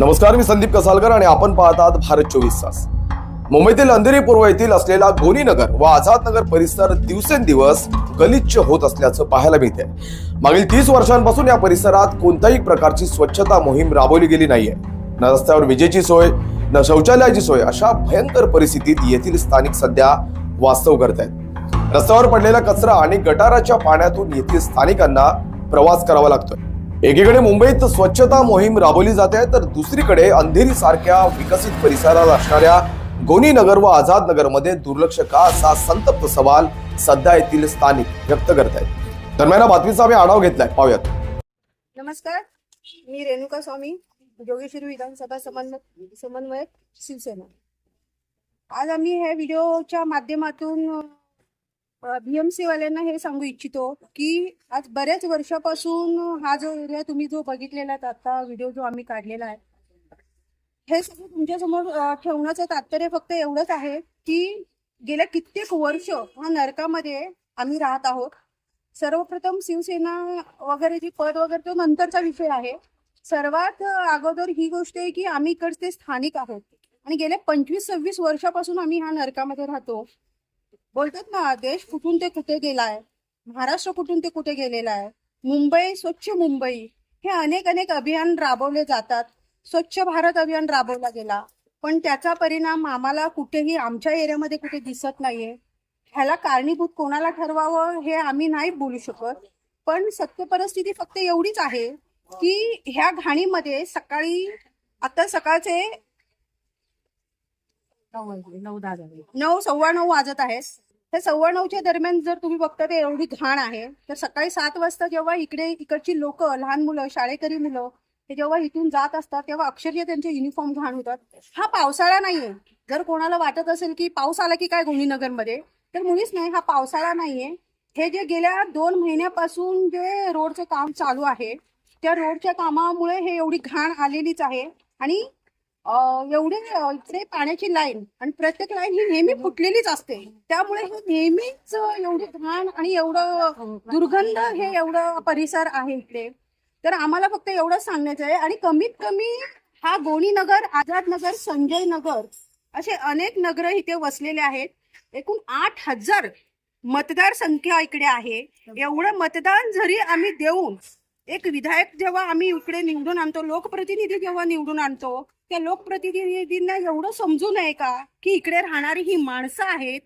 नमस्कार मी संदीप कसालकर आणि आपण पाहतात भारत चोवीस तास. मुंबईतील अंधेरी पूर्व येथील असलेला गोनीनगर व आझाद नगर परिसर दिवसेंदिवस गलिच्छ होत असल्याचं पाहायला मिळते मागील तीस वर्षांपासून या परिसरात कोणत्याही प्रकारची स्वच्छता मोहीम राबवली गेली नाहीये. न रस्त्यावर विजेची सोय न शौचालयाची सोय अशा भयंकर परिस्थितीत येथील स्थानिक सध्या वास्तव करत आहेत रस्त्यावर पडलेला कचरा आणि गटाराच्या पाण्यातून येथील स्थानिकांना प्रवास करावा लागतोय. एकीकडे मुंबईत स्वच्छता मोहीम राबवली जाते तर दुसरीकडे अंधेरी सारख्या विकसित परिसरात असणाऱ्या गोनी नगर व आझाद नगरमध्ये दुर्लक्ष का असा संतप्त सवाल सध्या येथील स्थानिक व्यक्त करत आहेत दरम्यान बातमीचा आम्ही आढावा घेतलाय. पाहूयात. नमस्कार. मी रेणुका स्वामी जोगेश्वरी विधानसभा समन्वय समन्वयक शिवसेना. आज आम्ही ह्या व्हिडिओच्या माध्यमातून बीएमसी वाल्यांना हे सांगू इच्छितो की आज बऱ्याच वर्षापासून हा जो एरिया तुम्ही जो बघितलेला आहे आता व्हिडिओ जो आम्ही काढलेला आहे हे सगळं तुमच्यासमोर समोर ठेवण्याचं तात्पर्य फक्त एवढंच आहे की गेल्या कित्येक वर्ष हा नरकामध्ये आम्ही राहत आहोत. सर्वप्रथम शिवसेना वगैरे जी पद वगैरे तो नंतरचा विषय आहे. सर्वात अगोदर ही गोष्ट आहे की आम्ही इकडचे स्थानिक आहोत. आणि गेल्या पंचवीस सव्वीस वर्षापासून आम्ही हा नरकामध्ये राहतो. बोलतात ना देश कुठून ते कुठे गेलाय? महाराष्ट्र कुठून ते कुठे गेलेला आहे? मुंबई स्वच्छ मुंबई. हे अनेक अनेक अभियान राबवले जातात. स्वच्छ भारत अभियान राबवला गेला. पण त्याचा परिणाम आम्हाला कुठेही आमच्या एरियामध्ये कुठे दिसत नाहीये. ह्याला कारणीभूत कोणाला ठरवावं हे आम्ही नाही बोलू शकत. पण सत्य परिस्थिती फक्त एवढीच आहे की ह्या घाणीमध्ये सकाळी आता सकाळचे नऊ दहा नऊ सव्वा नऊ वाजत आहेस तर सव्वा नऊच्या दरम्यान जर तुम्ही बघता ते एवढी घाण आहे. तर सकाळी सात वाजता जेव्हा इकडे इकडची लोक लहान मुलं शाळेकरी मुलं हे जेव्हा इथून जात असतात तेव्हा अक्षरशः त्यांचे युनिफॉर्म घाण होतात. हा पावसाळा नाहीये. जर कोणाला वाटत असेल की पाऊस आला की काय गोंधीनगरमध्ये तर मुळीच नाही हा पावसाळा नाहीये. हे जे गेल्या दोन महिन्यापासून जे रोडचं काम चालू आहे त्या रोडच्या कामामुळे हे एवढी घाण आलेलीच आहे. आणि एवढे इथे इकडे पाण्याची लाईन आणि प्रत्येक लाईन ही नेहमी फुटलेलीच असते. त्यामुळे हे नेहमीच एवढी घाण आणि एवढं दुर्गंध हे एवढं परिसर आहे इकडे. तर आम्हाला फक्त एवढंच सांगण्याचं आहे आणि कमीत कमी हा गोणी नगर आझाद नगर संजय नगर असे अनेक नगर इथे वसलेले आहेत. एकूण आठ हजार मतदार संख्या इकडे आहे. एवढं मतदान जरी आम्ही देऊन एक विधायक जेव्हा आम्ही इकडे निवडून आणतो लोकप्रतिनिधी जेव्हा निवडून आणतो त्या लोकप्रतिनिधींना एवढं समजू नये का की इकडे राहणारी ही माणसं आहेत?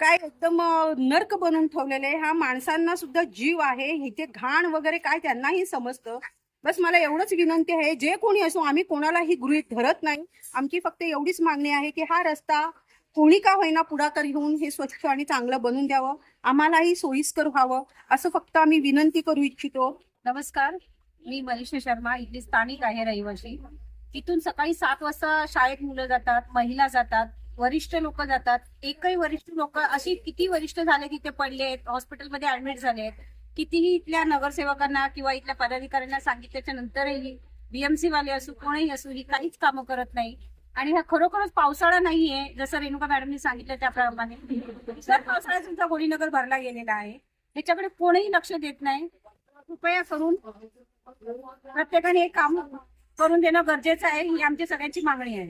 काय एकदम नर्क बनवून ठेवलेले ह्या माणसांना सुद्धा जीव आहे. इथे घाण वगैरे काय त्यांनाही समजतं. बस मला एवढंच विनंती आहे. जे कोणी असो आम्ही कोणालाही गृहीत धरत नाही. आमची फक्त एवढीच मागणी आहे की हा रस्ता कोणी का होईना पुढाकार घेऊन हे स्वच्छ आणि चांगलं बनवून द्यावं. आम्हालाही सोयीस्कर व्हावं. असं फक्त आम्ही विनंती करू इच्छितो. नमस्कार. मी मनीषा शर्मा इथली स्थानिक आहे रहिवाशी इथून सकाळी सात वाजता शाळेत मुलं जातात महिला जातात वरिष्ठ लोक जातात. एकही वरिष्ठ लोक अशी किती वरिष्ठ झाले तिथे पडले आहेत हॉस्पिटलमध्ये ऍडमिट झाले आहेत कितीही इथल्या नगरसेवकांना किंवा इथल्या पदाधिकाऱ्यांना सांगितल्याच्या नंतरही बीएमसी वाले असू कोणीही असू ही काहीच कामं करत नाही. आणि हा खरोखरच पावसाळा नाहीये जसं रेणुका मॅडमनी सांगितलं त्याप्रमाणे. जर पावसाळा तुमचा गोळीनगर भरला गेलेला आहे ह्याच्याकडे कोणीही लक्ष देत नाही कृपया करून प्रत्येकाने हे काम करून देणं गरजेचं आहे ही आमची सगळ्यांची मागणी आहे.